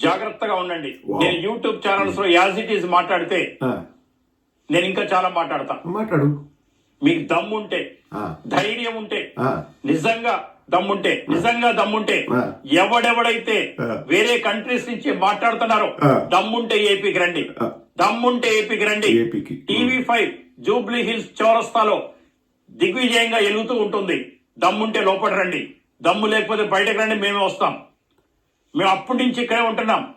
జాగ్రత్తగా ఉండండి. నేను యూట్యూబ్ ఛానల్స్లో యాజ్ ఇట్ ఈస్ మాట్లాడితే నేను ఇంకా చాలా మాట్లాడతా. మాట్లాడు. మీకు దమ్ముంటే ధైర్యం ఉంటే నిజంగా దమ్ముంటే నిజంగా దమ్ముంటే. ఎవడెవడైతే. వేరే కంట్రీస్ నుంచి మాట్లాడుతున్నారో. దమ్ముంటే ఏపీకి రండి. దమ్ముంటే ఏపీకి రండి. టీవీ ఫైవ్ జూబ్లీ హిల్స్ చౌరస్తాలో దిగ్విజయంగా ఎలుగుతూ ఉంటుంది. దమ్ముంటే లోపల రండి. దమ్ము లేకపోతే బయటకు రండి మేమే వస్తాం. మేము అప్పటి నుంచి ఇక్కడే ఉంటున్నాం.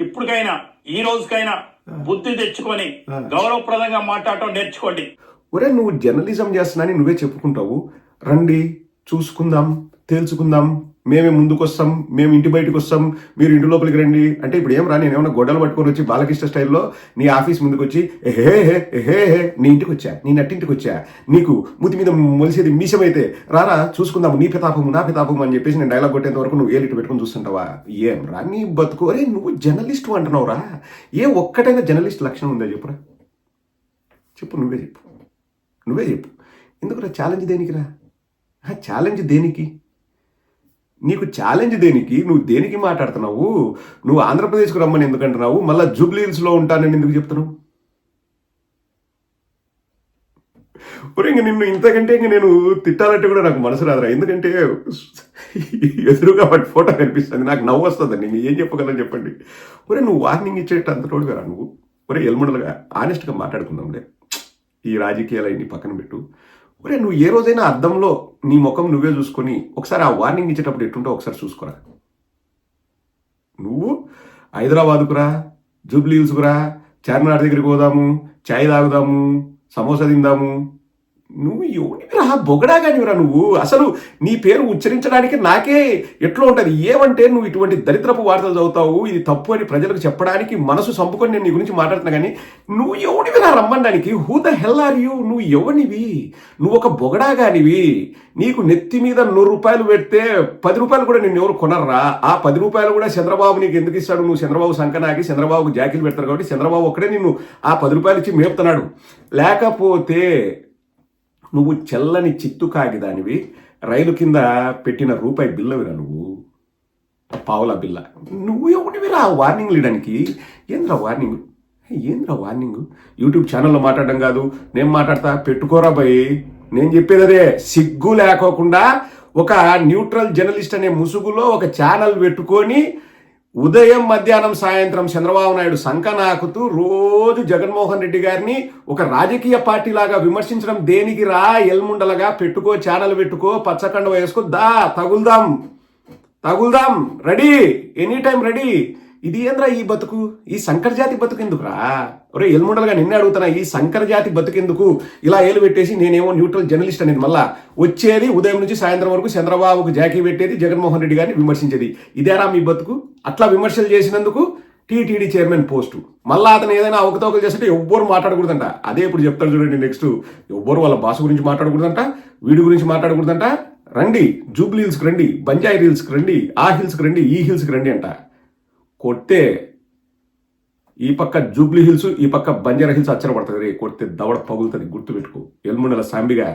ఇప్పటికైనా ఈ రోజుకైనా బుద్ధి తెచ్చుకొని. గౌరవప్రదంగా మాట్లాడటం నేర్చుకోండి. ఒరే నువ్వు జర్నలిజం చేస్తున్నాని నువ్వే చెప్పుకుంటావు. రండి చూసుకుందాం. తేల్చుకుందాం. మేమే ముందుకు వస్తాం మేము ఇంటి బయటకు వస్తాం మీరు ఇంటి లోపలికి రండి. అంటే ఇప్పుడు ఏం రా నేను ఏమైనా గొడవలు పట్టుకొని వచ్చి బాలకృష్ణ స్టైల్లో నీ ఆఫీస్ ముందుకు వచ్చి హే హే హే హే నీ ఇంటికి వచ్చా నీ నట్టింటికి వచ్చా నీకు ముతి మీద మొలిసేది మీసమైతే రారా చూసుకుందాం నీ పితాపము నా పితాపము అని చెప్పేసి నేను డైలాగ్ కొట్టేంత వరకు నువ్వు ఏలిటి పెట్టుకుని చూస్తుంటావా? ఏం రా నీ బతుకు? అరే నువ్వు జర్నలిస్ట్ అంటున్నావురా ఏ ఒక్కటైనా జర్నలిస్ట్ లక్షణం ఉందా చెప్పురా? చెప్పు నువ్వే చెప్పు. నువ్వే చెప్పు. ఎందుకురా? ఛాలెంజ్ దేనికిరా? ఛాలెంజ్ దేనికి? నీకు ఛాలెంజ్ దేనికి? నువ్వు దేనికి మాట్లాడుతున్నావు? నువ్వు ఆంధ్రప్రదేశ్కు రమ్మని ఎందుకంటున్నావు? మళ్ళీ జూబ్లీ హిల్స్లో ఉంటానని ఎందుకు చెప్తున్నావు? ఒరే ఇంక నిన్ను ఇంతకంటే ఇంక నేను తిట్టాలంటే కూడా నాకు మనసు రాదురా. ఎందుకంటే ఎదురుగా వాటి ఫోటో కనిపిస్తుంది. నాకు నవ్వు వస్తుందండి. నేను ఏం చెప్పగలను చెప్పండి. ఒరే నువ్వు వార్నింగ్ ఇచ్చేట అంత తోడుగా నువ్వు. ఒరే ఎల్ముడలుగా ఆనెస్ట్గా మాట్లాడుకుందాంలే. ఈ రాజకీయాలన్నీ పక్కన పెట్టు. ఒరే నువ్వు ఏ రోజైనా అద్దంలో నీ ముఖం నువ్వే చూసుకొని ఒకసారి ఆ వార్నింగ్ ఇచ్చేటప్పుడు ఎట్టుంటో ఒకసారి చూసుకోరా? నువ్వు హైదరాబాద్కురా జూబ్లీ హిల్స్కురా చార్మినార్ దగ్గరికి పోదాము చాయ్ తాగుదాము సమోసా తిందాము నువ్వు ఎవరిరా బొగడా కానివిరా నువ్వు. అసలు నీ పేరు ఉచ్చరించడానికి నాకే ఎట్లా ఉంటుంది. ఏమంటే నువ్వు ఇటువంటి దరిద్రపు వార్తలు చదువుతావు? ఇది తప్పు అని ప్రజలకు చెప్పడానికి మనసు సంపుకొని నేను నీ గురించి మాట్లాడుతున్నా కానీ నువ్వు ఎవడివిరా రమ్మడానికి? Who the hell are you నువ్వు ఎవనివి? నువ్వు ఒక బొగడా కానివి. నీకు నెత్తి మీద నూరు రూపాయలు పెడితే పది రూపాయలు కూడా నిన్ను ఎవరు కొనర్రా? ఆ పది రూపాయలు కూడా చంద్రబాబు నీకు ఎందుకు ఇస్తాడు? నువ్వు చంద్రబాబు సంకనాకి చంద్రబాబుకు జాకీలు పెడతారు కాబట్టి చంద్రబాబు ఒక్కడే నిన్ను ఆ పది రూపాయలు ఇచ్చి మేపుతున్నాడు. లేకపోతే నువ్వు చెల్లని చిత్తు కాగిదానివి రైలు కింద పెట్టిన రూపాయి బిల్లవిరా నువ్వు? పావుల బిల్ల. నువ్వు ఎవడివిరా వార్నింగ్ ఇవ్వడానికి? ఏంద్రా వార్నింగ్? ఏంద్రా వార్నింగ్? యూట్యూబ్ ఛానల్లో మాట్లాడడం కాదు. నేను మాట్లాడతా పెట్టుకోరా భయ్ నేను చెప్పేది అదే సిగ్గు లేకోకుండా ఒక న్యూట్రల్ జర్నలిస్ట్ అనే ముసుగులో ఒక ఛానల్ పెట్టుకొని ఉదయం మధ్యాహ్నం సాయంత్రం చంద్రబాబు నాయుడు సంక నాకుతూ రోజు జగన్మోహన్ రెడ్డి గారిని ఒక రాజకీయ పార్టీ లాగా విమర్శించడం దేనికి రా ఎల్ముండలగా పెట్టుకో ఛానల్ పెట్టుకో పచ్చకండ వేసుకో దా తగులుదాం తగులుదాం రెడీ ఎనీ టైం రెడీ. ఇది ఏంద్రా ఈ బతుకు? ఈ సంకర జాతి బతుకు ఎందుకురా? ఒరే ఎల్ముండలుగా నిన్నే అడుగుతున్నా ఈ సంకర జాతి బతుకెందుకు ఇలా ఏలు పెట్టేసి నేనేమో న్యూట్రల్ జర్నలిస్ట్ అనేది మళ్ళా. వచ్చేది ఉదయం నుంచి సాయంత్రం వరకు చంద్రబాబుకు జాకీ పెట్టేది జగన్మోహన్ రెడ్డి గారిని విమర్శించేది. ఇదేరా మీ బతుకు? అట్లా విమర్శలు చేసినందుకు టీటీడీ చైర్మన్ పోస్టు. మళ్ళా అతను ఏదైనా అవకతవకలు చేస్తే ఎవ్వరు మాట్లాడకూడదంట. అదే ఇప్పుడు చెప్తారు చూడండి నెక్స్ట్. ఎవ్వరు వాళ్ళ భాష గురించి మాట్లాడకూడదంట వీడి గురించి మాట్లాడకూడదంట. రండి జూబ్లీ హిల్స్కి రండి బంజాయి హిల్స్కి రండి ఆ హిల్స్కి రండి ఈ హిల్స్కి రండి అంట. కొడితే ఈ పక్క జూబ్లీ హిల్స్ ఈ పక్క బంజారా హిల్స్ అచ్చర పడుతుంది రే కొడితే దవడ పగులుతుంది గుర్తుపెట్టుకో. ఎల్ముండల సాంబిగా